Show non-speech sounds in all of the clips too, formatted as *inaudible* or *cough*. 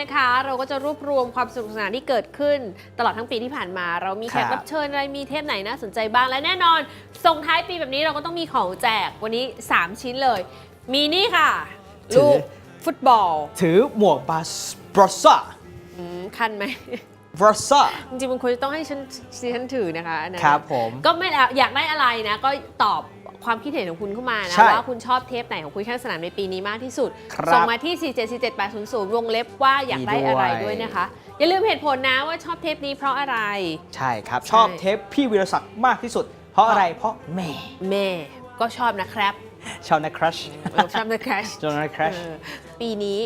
นะคะ เราก็จะรวบรวมความสนุกสนานที่เกิดขึ้น ตลอดทั้งปีที่ผ่านมา เรามีแขกครับรับเชิญอะไรมีเทปไหนน่าสนใจบ้างและแน่นอน ส่งท้ายปีแบบนี้เราก็ต้องมีของแจกวันนี้ 3 ชิ้นเลย มีนี่ค่ะถือ ลูกฟุตบอล ถือหมวกบาสบรอซ่า อืมคันไหม บรอซ่าจริงๆมันควรจะต้องให้ฉันฉันถือนะคะอันนะครับผม ก็ไม่แล้วอยากได้อะไรนะ ก็ตอบความคิดเห็นของคุณเข้ามานะ ใช่ว่าคุณชอบเทปไหนของคุยข้างสนามในปีนี้มากที่สุด ครับส่งมาที่ 4747800 วงเล็บว่าอยากได้อะไรมีด้วยด้วยนะคะ อย่าลืมเหตุผลนะว่าชอบเทปนี้เพราะอะไร ใช่ครับใช่ชอบเทปพี่วีรศักดิ์มากที่สุด เพราะอะไรเพราะแม่แม่ก็ชอบนะครับชาวนะครัชเออชอบ The Crash ชาวนะครัช เออปีนี้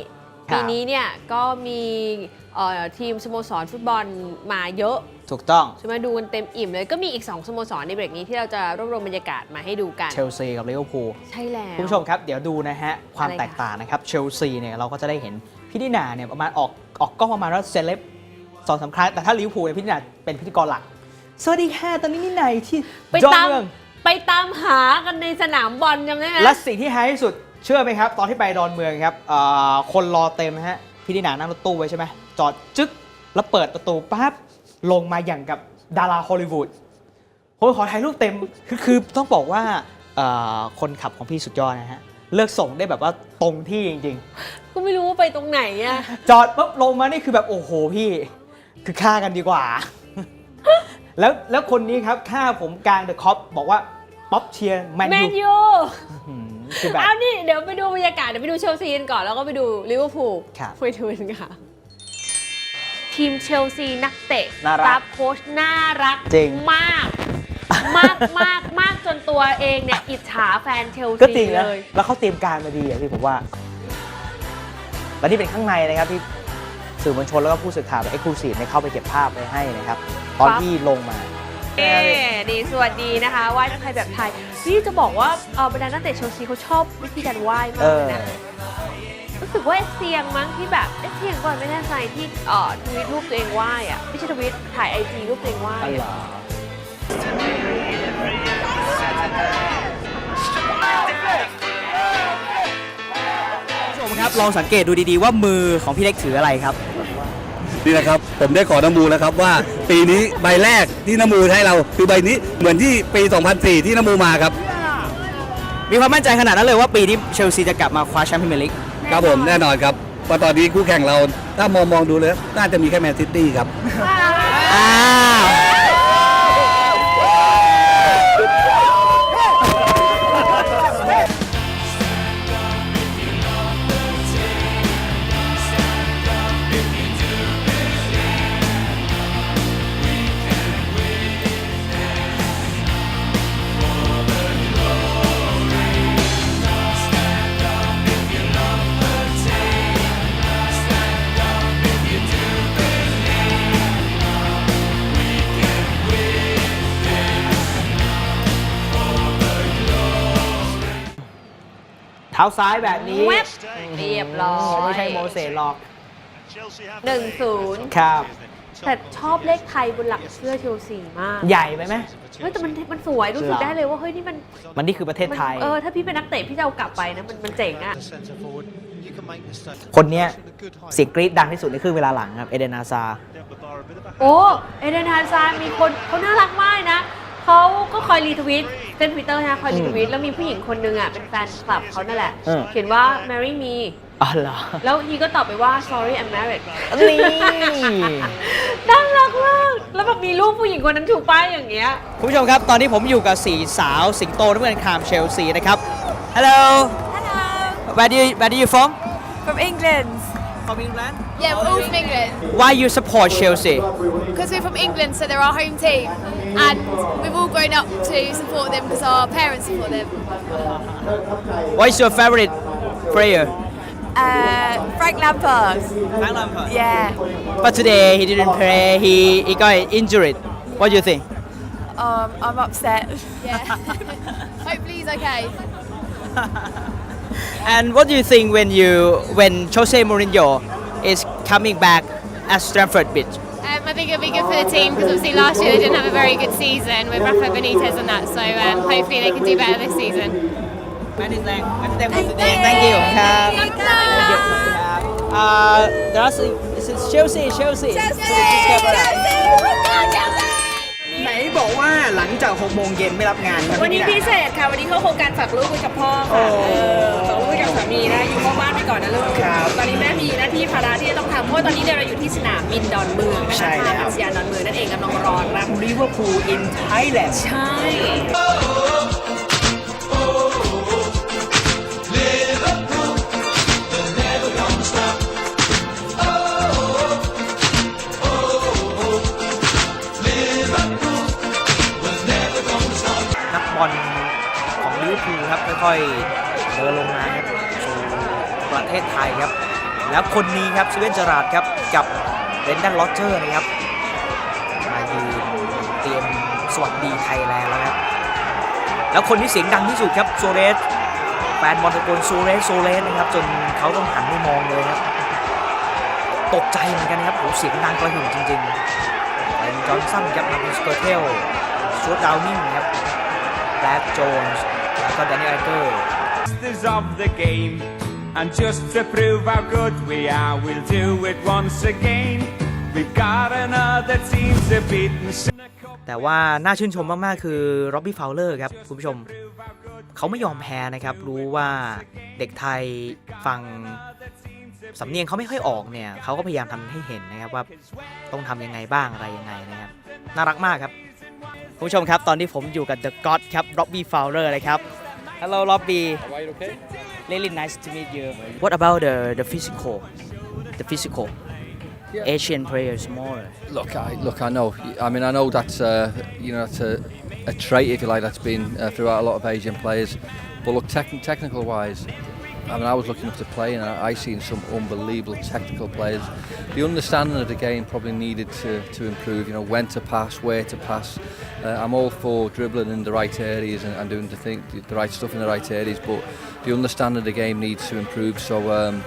ครับปีนี้เนี่ยก็มี เอ่อทีมสโมสรฟุตบอลมาเยอะถูกต้อง ใช่ไหมดูกันเต็มอิ่มเลยก็มีอีก 2 สโมสรในเบรกนี้ที่เราจะรวบรวมบรรยากาศมาให้ดูกัน เชลซีกับลิเวอร์พูล ใช่แล้ว คุณผู้ชมครับ เดี๋ยวดูนะฮะ ความอะไรคะ แตกต่างนะครับ เชลซีเนี่ยเราก็จะได้เห็นพี่ดินาเนี่ยประมาณออกออกกล้องประมาณว่าเซเลบสองสามครั้งแต่ถ้าลิเวอร์พูลเนี่ยพี่ดินาเป็นพิธีกรหลัก สวัสดีค่ะ ตอนนี้นี่ไหนที่ไปจอตามเมืองไปตามหากันในสนามบอลจำได้ไหมและสิ่งที่ฮาที่สุดเชื่อไหมครับ ตอนที่ไปดอนเมืองครับเอ่อคนรอเต็มฮะ พี่ดินานั่งรถตู้ไว้ใช่ไหมจอดจึ๊กแล้วเปิดประตูปั๊บลงมาอย่างกับดาราฮอลลีวูดผมขอถ่ายรูปเต็มคือคือต้องบอกว่าเอ่อคนขับของพี่สุดยอดนะฮะเลือกส่งได้แบบว่าตรงที่จริงๆก็ไม่รู้ว่าไปตรงไหนอะจอดปุ๊บลงมานี่คือแบบโอ้โหพี่ คือฆ่ากันดีกว่า แล้วแล้วคนนี้ครับฆ่าผมกลางเดอะคอปบอกว่า ป๊อปเชียร์แมนแมยูนยูหืมคือแบบ เอานี่เดี๋ยวไปดูบรรยากาศ เดี๋ยวไปดูเชลซีกันก่อน แล้วก็ไปดูลิเวอร์พูลครับไปดูกันค่ะ ทีมเชลซีนักเตะน่ารักสตาฟโค้ชน่ารักจริงมาก มากมากมากจนตัวเองเนี่ย อิจฉาแฟนเชลก็ซีจริงนะ เลยแล้วเขาเตรียมการมาดีอะพี่ผมว่า และนี่เป็นข้างในนะครับที่สื่อมวลชนแล้วก็ผู้สื่อข่าวแบบเอ็กซ์คลูซีฟเข้าไปเก็บภาพไว้ให้นะครับ ตอนครับที่ลงมา เอ๊ดีสวัสดีนะคะไหว้ทักทายแบบไทย นี่จะบอกว่าเออบรรดานักเตะเชลซีเขาชอบวิธีการไหว้มาเอกเลยอนะ รู้สึกว่าเอสเซียงมั้งที่แบบเอสเซียงก่อนไม่แน่ใจที่เอ่อทวิตรูปตัวเองไหว้อะไม่ใช่ทวิตถ่ายไอจีรูปตัวเองไหว้อ๋อเหรอะอผู้ชมครับลองสังเกตดูดีๆว่ามือของพี่เล็กถืออะไรครับ นี่นะครับ ผมได้ขอน้ำมูแล้วครับว่าปีนี้ใบแรกที่น้ำมูให้เราคือใบนี้เหมือนที่ปี 2004 ที่น้ำมูมาครับมีความมั่นใจขนาดนั้นเลยว่าปีนี้เชลซีจะกลับมาคว้าแชมป์พรีเมียร์ลีกครับผมแน่นอนครับเพราะตอนนี้คู่แข่งเราถ้ามองมองดูเลยน่าจะมีแค่แมนซิตี้ครับอ้าว ท้าซ้ายแบบนี้เว็บเรียบร้อยไม่ใช่โมเสสหรอก หนึ่งศูนย์ครับ แต่ชอบเลขไทยบนหลังเสื้อเชลซีมาก ใหญ่ไปไหม เฮ้ยแต่มันมันสวยรู้สึกเหรอได้เลยว่าเฮ้ยนี่มันมันนี่คือประเทศมันไทยเออถ้าพี่เป็นนักเตะพี่จะเอากลับไปนะมันมันเจ๋งอะคนเนี้ยเสียงกรี๊ดดังที่สุดในครึ่งเวลาหลังครับ เอเดนอาซาโอ้ เอเดนฮาซาร์มีคนเขาน่ารักมากนะ เขาก็คอยรีทวิตเป็นทวิตเตอร์นะคอยรีทวิตแล้วมีผู้หญิงคนนึงอะเป็นแฟนคลับเขานั่นแหละเออเขียนว่า marry me อ๋อเหรอแล้วฮีก็ตอบไปว่า sorry I'm married นี่ น่ารักมากแล้วแบบมีรูปผู้หญิงคนนั้นถูกป้ายอย่างเงี้ย คุณผู้ชมครับ ตอนนี้ผมอยู่กับสี่สาวสิงโตน้ำเงินครามเชลซีนะครับ Hello Hello, where do you where do you from from England. from England Yeah, we're all from England why you support Chelsea because we're from England, so they're our home team, and we've all grown up to support them because our parents support them. what is your favorite player Uh, Frank Lampard. Frank Lampard Yeah. but today he didn't play he he got injured what do you think Um, I'm upset. Yeah. *laughs* *laughs* Hopefully he's okay. and what do you think when you when Jose Mourinho is coming back at Stamford Bridge Um, I think it'll be good for the team because obviously last year they didn't have a very good season with Rafa Benitez and that. So um, hopefully they can do better this season. แมนดิสแดงแมนดิสแดงคนแสดง thank you ครับ thank you ครับอ่า that's is it Chelsea Chelsea Chelsea ไหนบอกว่าหลังจาก6โมงเย็นไม่รับงานครับ วันนี้ พี่ พิ ดา เศษค่ะ วันนี้เข้าโครงการฝากลูกไว้กับพ่อค่ะเออฝากลูกไว้กับสามีนะ อยู่พ่อบ้านไปก่อนนะลูก ครับ ตอนนี้แม่ มีหน้าที่ภาระที่จะต้องทำเพราะว่าตอนนี้เนี่ยเราอยู่ที่สนามบินดอนเมืองนะคะใช่แล้ว ท่าอากาศยานดอนเมืองนั่นเองกำลังรอรับลิเวอร์พูล in Thailand ใช่นักบอลของลิเวอร์พูลครับค่อยๆเดินลงมาครับสู่ประเทศไทยครับ แล้วคนนี้ครับสเวนจราดครับกับเรนดันลอเจอร์นะครับมายืนเตรียมสวัสดีไทยแลนด์แล้วครับแล้วคนที่เสียงดังที่สุดครับโซเรสแฟนบอลตะโกนโซเรสโซเรสนะครับจนเขาต้องหันไปมองเลยครับตกใจเหมือนกันครับโหเสียงดังกระหึ่มจริงๆเป็นจอห์นสันครับมาเป็นสเกอร์เทลชูดดาวนิ่งครับแบล็กโจนส์แล้วก็แดนนี่ไอเกอร์ masters of the game. And just to prove how good we are, we'll do it once again. We've got another team to beat and soon a cup แต่ว่าน่าชื่นชมมาก ๆ คือร็อบบี้ฟาวเลอร์ครับ คุณผู้ชม เขาไม่ยอมแพ้นะครับ รู้ว่าเด็กไทยฟังสำเนียงเขาไม่ค่อยออกเนี่ย เขาก็พยายามทำให้เห็นนะครับว่าต้องทำยังไงบ้างอะไรยังไงนะครับ น่ารักมากครับ คุณผู้ชมครับ ตอนนี้ผมอยู่กับ The God ครับร็อบบี้ฟาวเลอร์เลยครับ Hello Robbie Are you okay? Really nice to meet you What about the the physical the physical Asian players more Look, I look. I know. I mean, I know that's uh, you know that's a, a trait, if you like, that's been uh, throughout a lot of Asian players. But look, tech technical wise, I mean, I was looking up to play, and I, I seen some unbelievable technical players. The understanding of the game probably needed to, to improve. You know, when to pass, where to pass. Uh, I'm all for dribbling in the right areas and, and doing the thing, the right stuff in the right areas, but the understanding of the game needs to improve. So. Um,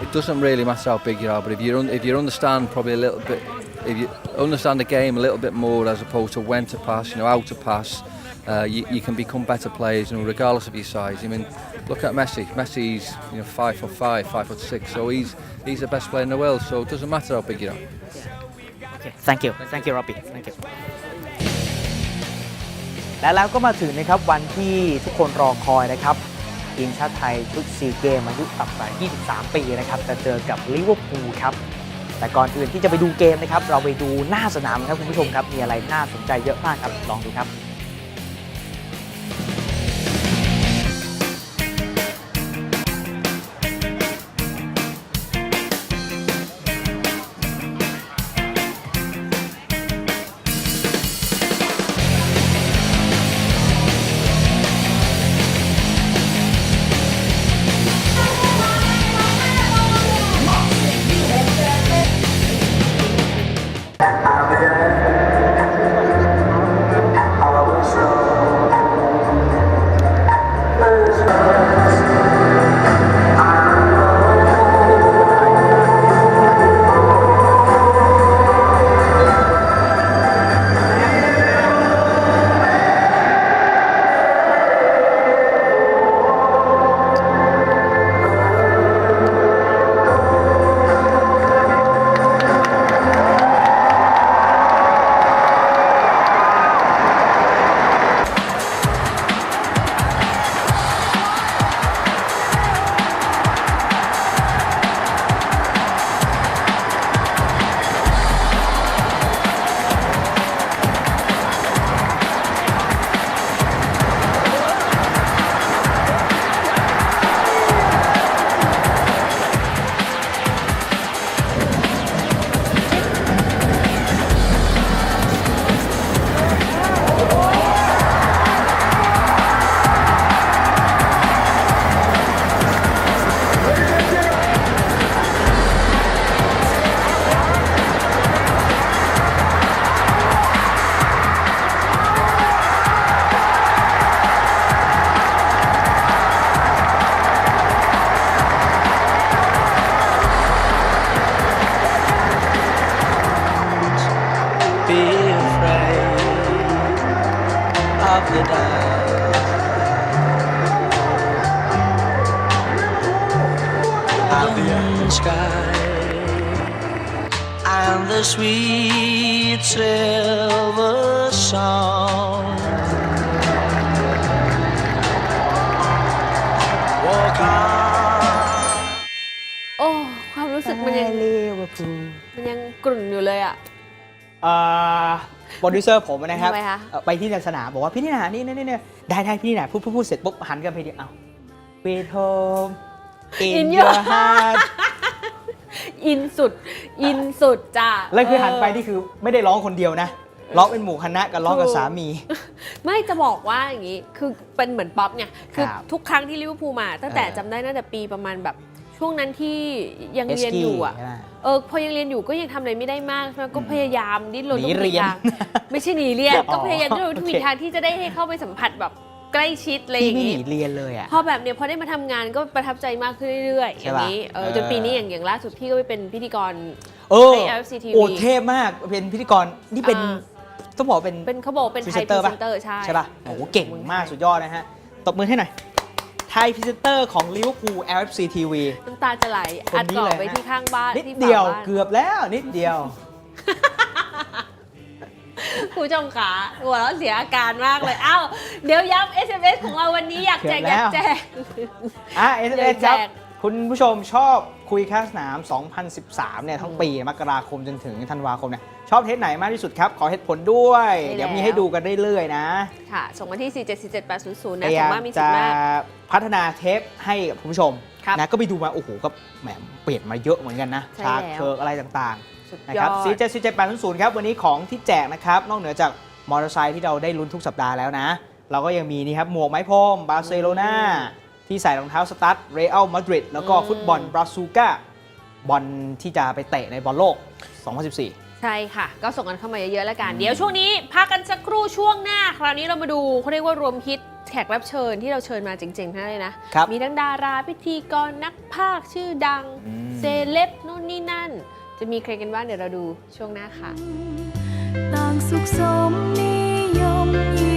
it doesn't really matter how big you are, but if you if you understand probably a little bit, if you understand the game a little bit more as opposed to when to pass, you know how to pass, uh, you, you can become better players, you know, regardless of your size. I mean, look at Messi. Messi's you know five foot five, five foot six, so he's he's the best player in the world. So it doesn't matter how big you are. Okay thank you thank you Robbie thank you และแล้วก็มาถึงนะครับวันที่ทุกคนรอคอยนะครับทีมชาติไทยชุดซีเกมอายุต่ำกว่า23 ปีนะครับจะเจอกับลิเวอร์พูลครับแต่ก่อนอื่นที่จะไปดูเกมนะครับ เราไปดูหน้าสนามครับคุณผู้ชมครับ มีอะไรน่าสนใจเยอะมากครับ ลองดูครับ and the sweet silver song. Walk on. โอ้ความรู้สึกมันยังเลวพูมันยังกรุ่นอยู่เลยอะอ่าโปรดิวเซอร์ผมนะครับทำไมคะ เอ่อไปที่สนามบอกว่าพี่นินานี่นี่นี่ได้ได้พี่นินาพูดพูดพูดเสร็จปุ๊บหันกันไปดิเอ้า Sweet home in In your your heart อินสุด อินสุดจ้ะแล้วคือหันไปเนี่คือไม่ได้ร้องคนเดียวนะร้องเป็นหมู่คณะกันร้องกับถูกสามี ไม่จะบอกว่าอย่างนี้คือเป็นเหมือนป๊อปเนี่ยคือครับทุกครั้งที่ลิเวอร์พูลมาตั้งแต่เออจำได้ตั้งแต่ปีประมาณแบบช่วงนั้นที่ยังเอสเรียนกีอยู่อะใช่ไหมเออพอยังเรียนอยู่ก็ยังทำอะไรไม่ได้มากใช่ไหมก็พยายามดิ้นรนหนีทุกเรียนทางไม่ใช่หนีเรียนอ๋อก็พยายามดิ้นรนทุกโอเควิธีทางที่จะได้ให้เข้าไปสัมผัสแบบ ใกล้ชิดอะไรอพี่ย่างไม่หนี้ นีเรียนเลยอะ พอแบบเนี้ยพอได้มาทำงานก็ประทับใจมากขึ้นเรื่อยๆใช่อย่างปะนี้เออเออ จนปีนี้อย่างอย่างล่าสุดพี่ก็ไปเป็นพิธีกร เออใน LFC TV โอ้เท่มากเป็นพิธีกรนี่เป็นอ่า ต้องบอกว่าเป็น เป็นเขาบอกว่าเป็นไทยพรี Presenter เซปะนเตอร์ใช่ใช่ป่ะโอ้โหเก่งมากสุดยอดนะฮะ ตบมือให้หน่อย ไทยพรีเซนเตอร์ของลิเวอร์พูล LFC TV น้ำตาจะไหลคนอัดนี้กรอบเลยไปฮะที่ข้างบ้านนิดที่ฝาเดียวบ้าน เกือบแล้วนิดเดียว คุณผู้ชมขาหัวเราะเสียอาการมากเลยอ้าวเดี๋ยวย้ำ SMS ของเราวันนี้อยากแจกเกืออบแล้วยากแจก อะเอสเอสครับแจกคุณผู้ชมชอบคุยข้างสนาม 2013 เนี่ยทั้งปีมกราคมจนถึงธันวาคมเนี่ยชอบเทปไหนมากที่สุดครับ ขอเหตุผลด้วย ใช่เดี๋ยวมีแล้วให้ดูกันเรื่อยๆนะค่ะ ส่งมาที่ 4 7 4 7 8 0 0พนะยาส่ยางมมากมีสิทจะธิ์มาก พัฒนาเทปให้กับคุณผู้ชมครับนะก็ไปดูมา โอ้โหก็แหมเปลี่ยนมาเยอะเหมือนกันนะใช่ฉากแล้ว เชิงอะไรต่าง สุดๆนะยคอรับด4 7 4 7 8 0 0ครับ วันนี้ของที่แจกนะครับ นอกเหนือจากมอเตอร์ไซค์ที่เราได้ลุ้นทุกสัปดาห์แล้วนะ เราก็ยังมีนี่ครับ หมวกไม้พรมบาร์เซโลนาที่ใส่รองเท้าสตั๊ดเรอัลมาดริดแล้วก็อืม ฟุตบอลบราซูก้าบอลที่จะไปเตะในบอลโลก 2014 ใช่ค่ะ ก็ส่งกันเข้ามาเยอะๆแล้วกัน เดี๋ยวช่วงนี้พักกันสักครู่ช่วงหน้า คราวนี้เรามาดูเขาเรียกว่ารวมฮิตแขกรับเชิญที่เราเชิญมาจริงๆทั้งนั้นเลยนะ ครับมีทั้งดาราพิธีกรนักพากย์ชื่อดัง อืม เซเลบนู่นนี่นั่น จะมีใครกันบ้างเดี๋ยวเราดูช่วงหน้าค่ะ ต่างสุขสมนิยมยิ